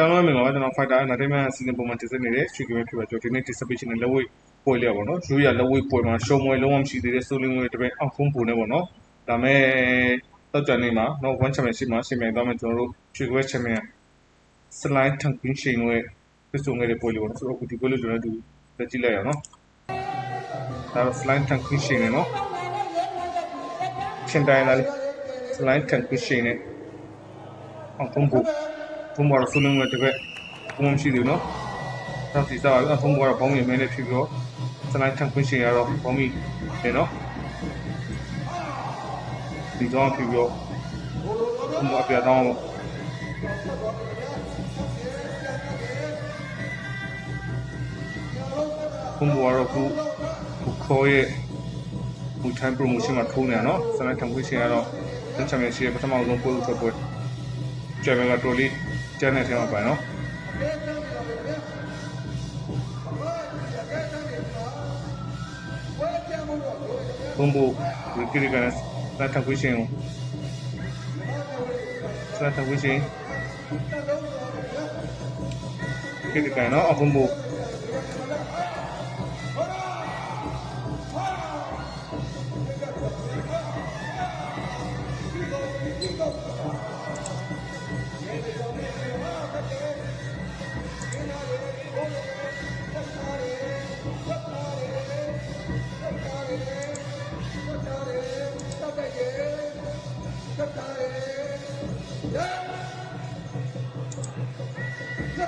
ကျွန်တော်မင်္ဂလာပါကျွန်တော် fighter နာတိမန်စီဇန်ပုံမှန်တင်ဆက်နေတဲ့ stream game ဖြစ်ပါကျွန်တော်ဒီနေ့ dissertation နဲ့လက်ဝဲပွဲလေးပါတော့ရိုးရလက်ဝဲပွဲမှာရှုံးမွေလုံးဝမရှိသေးတဲ့ဆိုလင်းဝဲတပည့်အောင်ဖုံးပုံနဲ့ပေါ့နော်ဒါမဲ့တော့ကြနေမှာနော် one championship မှာရှင်မြန်သွားမယ်ကျွန်တော်တို့ရွှေခွဲ champion slide ထန်ကွင်းရှင်ဝဲပြစုံနေတဲ့ပွဲလေးပေါ့နော်ဆိုတော့အခုဒီပွဲလေးကျွန်တော်တို့လက်ကြည့်လိုက်ရအောင်နော်ဒါတော့ slide ထန်ကွင်းရှင်နဲ့နော်ရှင်တိုင်းလာ slide ထန်ကွင်းရှင်နဲ့အောင်ဖုံးပုံ ဖုံးပေါ်ဆိုလင်းဝဲတပည့်ဘုံမရှိသေးဘူးနော်နောက်စီစားအဖုံးပေါ်တော့ဘောင်းမြင်မဲနဲ့ဖြစ်ပြီးတော့စလိုက်ထန်ခွင့်ရှင်ရတော့ဘောင်းမီတယ်နော်ဒီတော့ဖြစ်ပြီးတော့ဘုံပေါ်ပြတော့ဘုံပေါ်တော့ခုခုခေါ်ရဲ့ဘူထိုင်း promotion မှာထိုးနေတာနော်စလိုက်ထန်ခွင့်ရှင်ရတော့တချမ်းမရှိရဲ့ပထမဆုံးပွဲဥထွက်ပွဲကျန်ကတော်လေး ကျန်တဲ့ထဲမှာပါနော်ဘုံဘဝီကရီကန်စတာခွေးရှင်စတာခွေးရှင်ကရီကန်နော်အဘုံဘ ကရ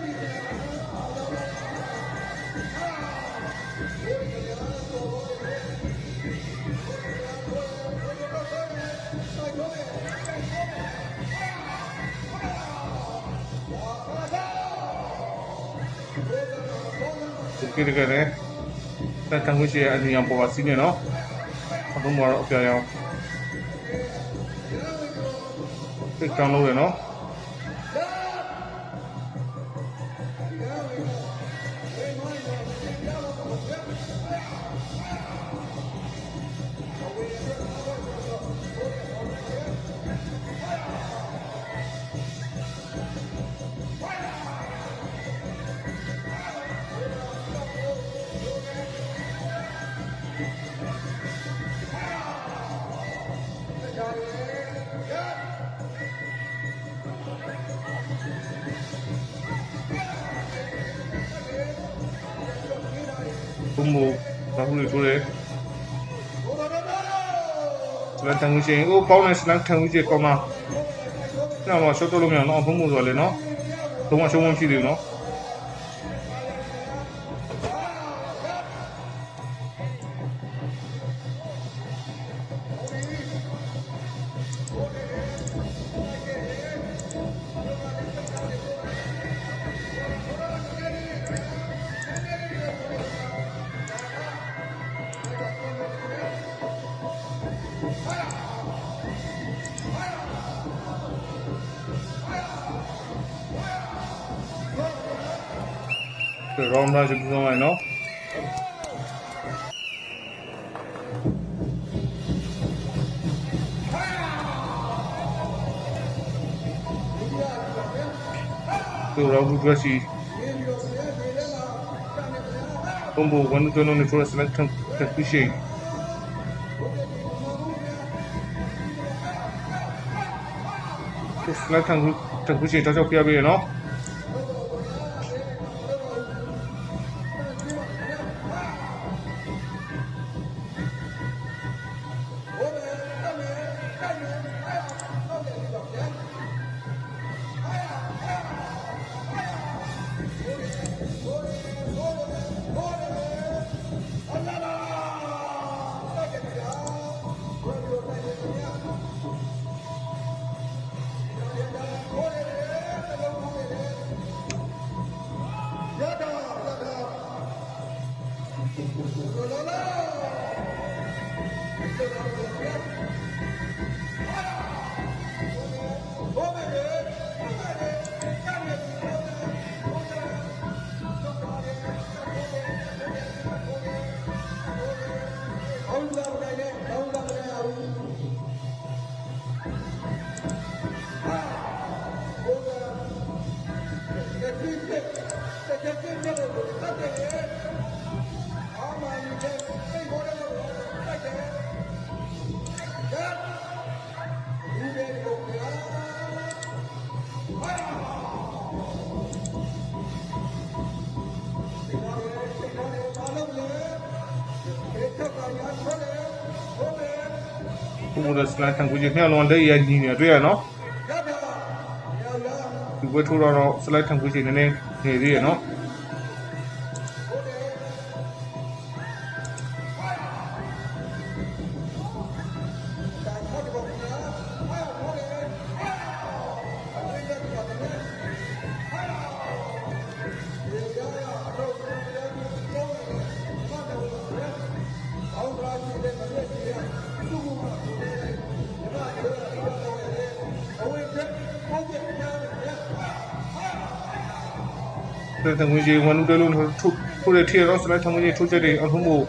ီကန်နဲ့စတာခွေးရှင်အနီအောင်ပေါ်ပါစီးနေနော်အဘုံဘောအပြာရောင်သိကောင်းလို့ရနော် ဘုံဘဘာလို့လဲဆိုရဲစလန်တန်ကြီးရှင်အိုးပေါင်းနေစလန်တန်ကြီးကောင်းမှာကျွန်တော်ရှော့တော့လို့မရတော့ဘုံဘဆိုလေနော်ဘုံမရှုံးမရှိသေးဘူးနော် ရောင်းလာကြည့်ကြမယ်နော်သူရောဘူးကစီဘုံဘဝန်တို့လုံးနေဆိုရစလက်ထန်ကပ်ရှိစလက်ထန်တန်ကူရှိတော့ကြောက်ပြပေးရနော် ဘုံဘုံစလိုင်းထန်ကူကြီးနှစ်လုံးလက်ရညီနေတွေ့ရနော်ဒီဘက်ထိုးတော့စလိုက်ထန်ကူကြီးနည်းနည်းနေသေးရနော် တဲ့တငွေကြီးဝန်တူလုံးထုတ်ထုတ်တဲ့ထီရောစလိုက်တငွေကြီးထုတ်ချက်တွေအထုံးမို့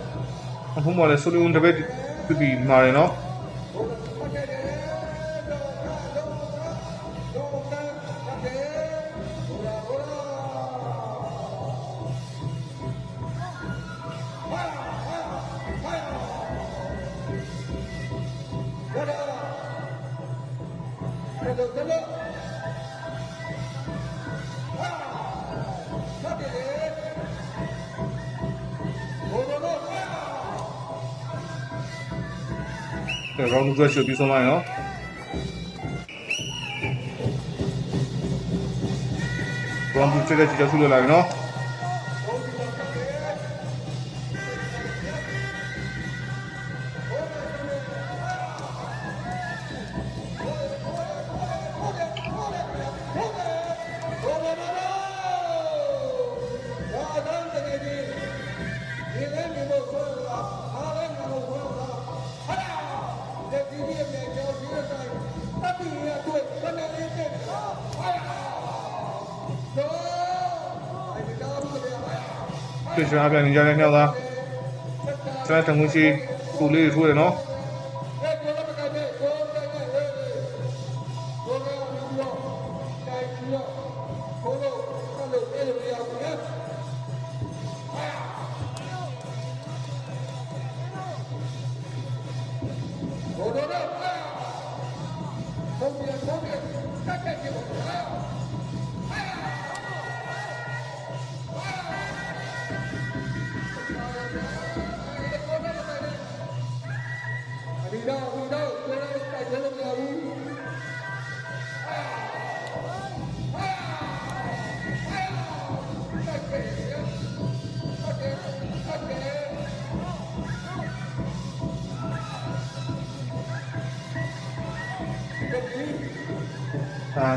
အထုံးမို့လဲဆိုလုံးတပည့်ပြပြီးမာ round 2ရှုပ်ပြီးဆုံးလိုက်နော်ဘောင်းဘူးချက်တဲ့ကြည့်ကြဆုလို့လာပြီနော် တွေ့ချာပြန်နေကြတဲ့နှစ်ယောက်သားစလိုက်တငွေကြီးကိုလေး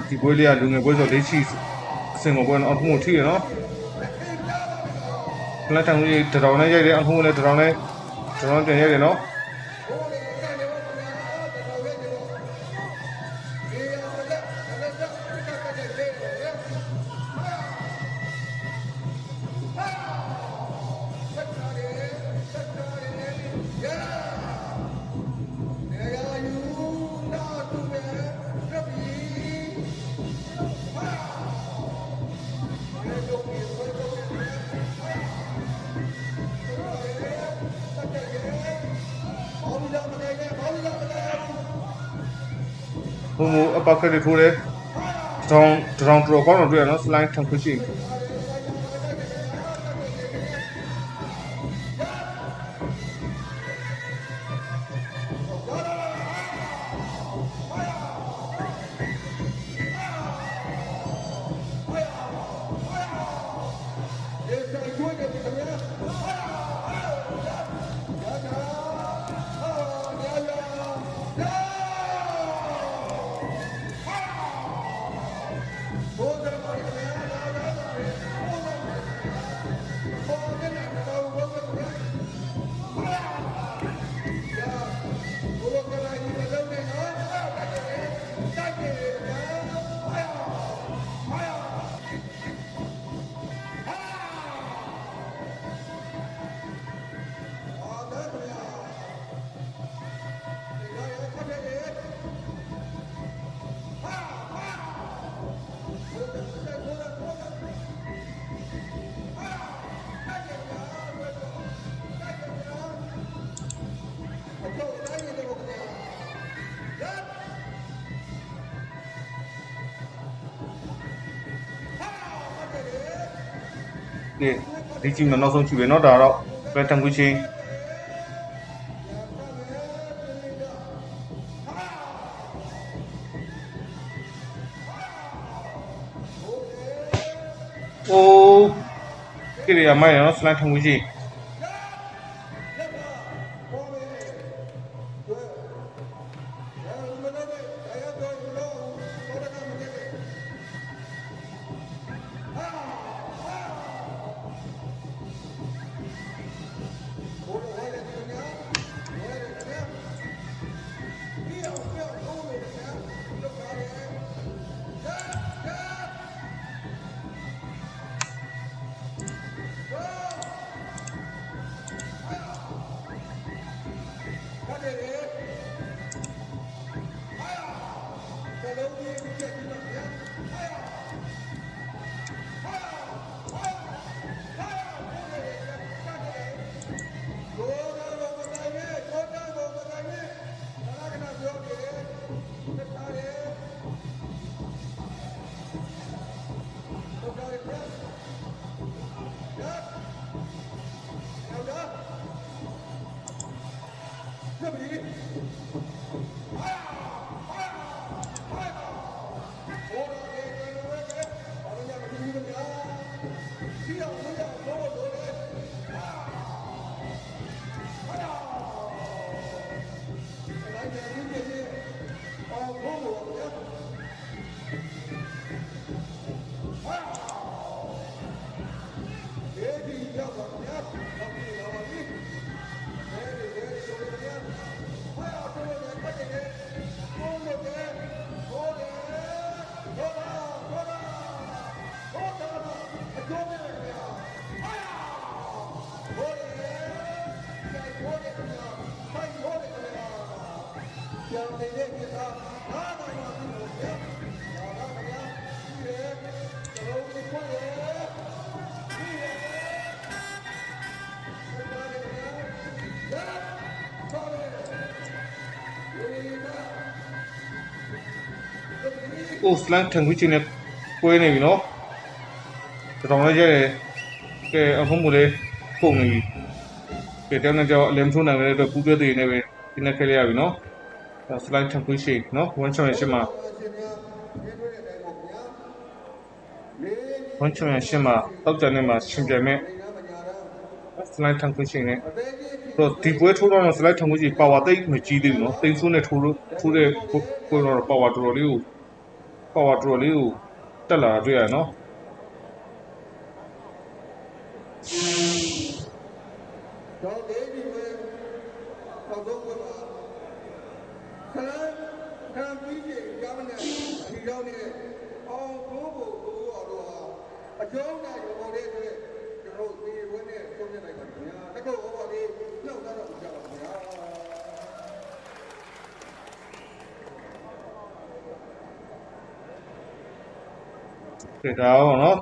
ဒီပွဲလေးကလူငယ်ပွဲဆိုလေးချီအစင်ကိုပွဲနော်အထုံးကိုထိရနော်လက်တံကြီးတရောင်နဲ့ရိုက်တယ်အထုံးလည်းတရောင်နဲ့တရောင်ပြန်ရိုက်တယ်နော် ဘုံဘအပကရထိုးတယ်တရောင်တရောင်တော်ကောင်းတော့တွေ့ရနော်စလို ကဲဒီကြည့်မယ်နောက်ဆုံးကြည့်ပဲเนาะဒါတော့ပဲတန်ခွေးချင်းအိုးကဲရမိုင်းနော်စလိုင်းတန်ခွေးချင်း ကျော င်းနေတဲ့ကိစ္စအားသာမှာပြုလို့ဗျာ။ဒါကဗျာဒီရဲ့ကျောင်းကိုခွင့်ရဲ့ဒီရဲ့ဒါကဗျာဒါဆောင်းရဲ့ဒီကအိုးစလိုင်းတန်ခွေးချင်းနဲ့ကွဲနေပြီနော်တောင်လေးရဲကဲအခုမို့လေပုံနေပြီကဲတောင်းနေကြောအလမ်ထုံးနိုင်တဲ့အတွက်ပူးတွဲသေးနေပဲဒီနေ့ခဲရရပြီနော် စလိုင်းတန်ခွေးချင်းနော်ဝန်ချောင်းရရှိမှာရှင်များဒီတွေ့တဲ့အတိုင်းပေါ့ဗျာ။လေးဝန်ချောင်းရရှိမှာတောက်ကြနေမှာရှင်ပြိုင်မဲ့နေနာမညာတော့စလိုက်ထန်ခွင့်ရှိနေအသေးကြီးတော့ဒီပွဲထိုးတော့စလိုက်ထန်ခွင့်ရှိပါဝါတိတ်မကြီးသေးဘူးနော်တိတ်ဆိုးနဲ့ထိုးလို့ထိုးတဲ့ပွဲတော့ပါဝါတော်တော်လေးကိုပါဝါတော်တော်လေးကိုတက်လာတာတွေ့ရနော်တော့လေးကြီးပဲတော့တော့ဘုရားဆလန်ခံပြီးကြကြောင်းနဲ့ဒီကြောင်းနဲ့အောင်ဘိုးဘိုးဘိုးတော်တို့ဟာအကျုံးနဲ့ရုံပေါ်တဲ့အတွက်ကျွန်တော်ဒီဝင်းနဲ့သုံးနေလိုက်ပါခင်ဗျာတကုတ်ဟောပါလေးနှုတ်တော့ကြပါခင်ဗျာ ကဲဒါတော့နော်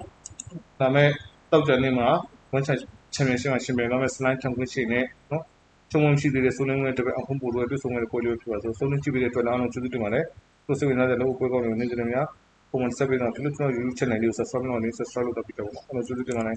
ဒါမဲ့တောက်ကြနေမှာဝန်ချချန်ပီယံရှစ်မှာရှင်ပြိုင်တော့မဲ့စလိုက်ထန်ခွင့်ရှိနေနော်ချုံမမရှိသေးတဲ့ဆိုလင်းဝင်တပည့်အခုပို့လို့တွေ့ဆုံနေတဲ့ပွဲလေးဖြစ်ပါဆိုဆိုလင်းကြည့်ပြီးတဲ့အတွက်လည်းအားလုံးကျေးဇူးတင်ပါတယ်ကိုစိတ်ဝင်စားတဲ့လို့ပွဲကောင်းနေနေကြတယ်များပုံမှန်ဆက်ပြီးတော့ဒီလိုကျွန်တော် YouTube channel လေးကို subscribe လုပ်နေ subscribe လုပ်တော့ပြီးတော့အားလုံးကျေးဇူးတင်ပါတယ်